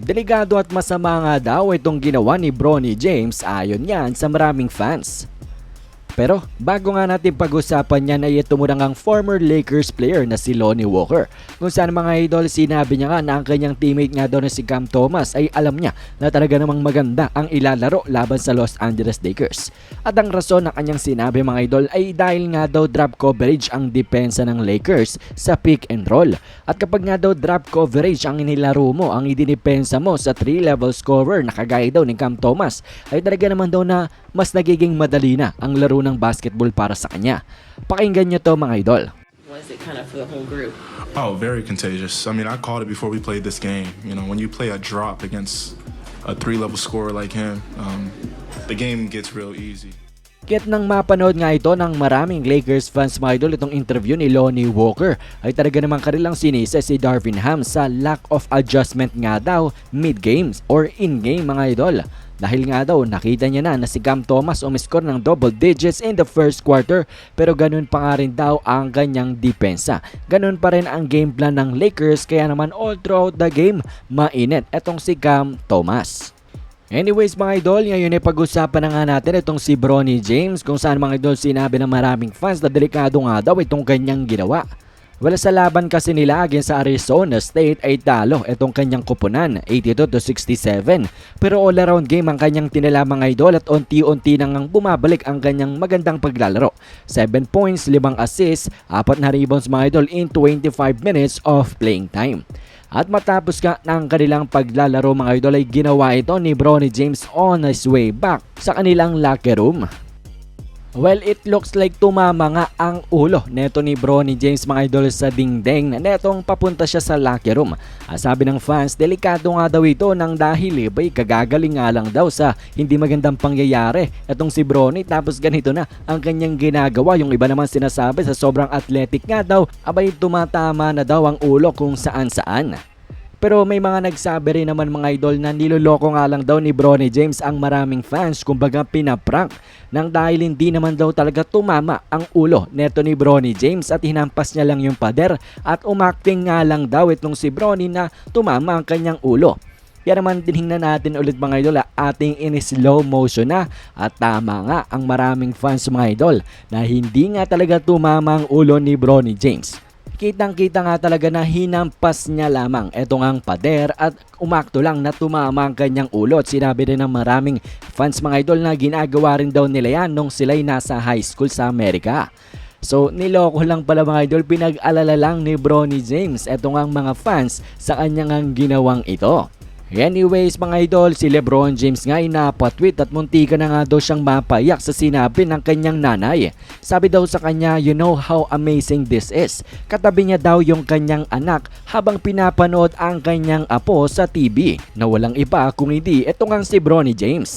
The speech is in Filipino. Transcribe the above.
Delikado at masama nga daw itong ginawa ni Bronny James ayon yan sa maraming fans. Pero bago nga natin pag-usapan yan ay ito muna ang former Lakers player na si Lonnie Walker. Kung saan mga idol sinabi niya nga na ang kanyang teammate nga daw na si Cam Thomas ay alam niya na talaga namang maganda ang ilalaro laban sa Los Angeles Lakers. At ang rason ng kanyang sinabi mga idol ay dahil nga daw drop coverage ang depensa ng Lakers sa pick and roll. At kapag nga daw drop coverage ang inilaro mo, ang idinipensa mo sa 3-level scorer na kagaya daw ni Cam Thomas ay talaga naman daw na mas nagiging madali na ang laro ng basketball para sa kanya. Pakinggan niyo to mga idol. Was it kind of for the whole group? Oh, very contagious. I mean, I called it before we played this game. You know, when you play a drop against a three-level scorer like him, um, the game gets real easy. Kit nang mapanood nga ito ng maraming Lakers fans mga idol itong interview ni Lonnie Walker ay talaga namang kanilang sinisa si Darvin Ham sa lack of adjustment nga daw mid-games or in-game mga idol. Dahil nga daw nakita niya na na si Cam Thomas umiscore ng double digits in the first quarter pero ganun pa nga rin daw ang kanyang depensa. Ganun pa rin ang game plan ng Lakers kaya naman all throughout the game mainit etong si Cam Thomas. Anyways mga idol, ngayon ay pag-usapan na nga natin itong si Bronny James kung saan mga idol sinabi ng maraming fans na delikado nga daw itong kanyang ginawa. Wala sa laban kasi nila against sa Arizona State ay talo itong kanyang kupunan 82 to 67. Pero all around game ang kanyang tinala mga idol at unti-unti nang bumabalik ang kanyang magandang paglalaro. 7 points, 5 assists, 4 na rebounds mga idol in 25 minutes of playing time. At matapos nga ng kanilang paglalaro mga idol ay ginawa ito ni Bronny James on his way back sa kanilang locker room. Well, it looks like tumama nga ang ulo neto ni Bronny James mga idol sa dingding na netong papunta siya sa locker room. Ah, sabi ng fans, delikado nga daw ito nang dahil iba'y kagagaling nga lang daw sa hindi magandang pangyayari. Itong si Bronny tapos ganito na ang kanyang ginagawa. Yung iba naman sinasabi sa sobrang athletic nga daw, abay tumatama na daw ang ulo kung saan saan. Pero may mga nagsabi rin naman mga idol na niloloko nga lang daw ni Bronny James ang maraming fans kumbaga pinaprank nang dahil hindi naman daw talaga tumama ang ulo neto ni Bronny James at hinampas niya lang yung pader at umakting nga lang daw itong si Bronny na tumama ang kanyang ulo. Kaya naman tinignan natin ulit mga idol ating in slow motion na at tama nga ang maraming fans mga idol na hindi nga talaga tumama ang ulo ni Bronny James. Kitang kita nga talaga na hinampas niya lamang etong ang pader at umakto lang na tumama ang kanyang ulo at sinabi rin ng maraming fans mga idol na ginagawa rin daw nila yan nung sila'y nasa high school sa Amerika. So niloko lang pala mga idol, pinag-alala lang ni Bronny James etong ang mga fans sa kanyang ang ginawang ito. Anyways mga idol, si Lebron James nga ay napatweet at muntika na nga daw siyang mapayak sa sinabi ng kanyang nanay. Sabi daw sa kanya, you know how amazing this is. Katabi niya daw yung kanyang anak habang pinapanood ang kanyang apo sa TV na walang iba kung hindi itong ang si Bronny James.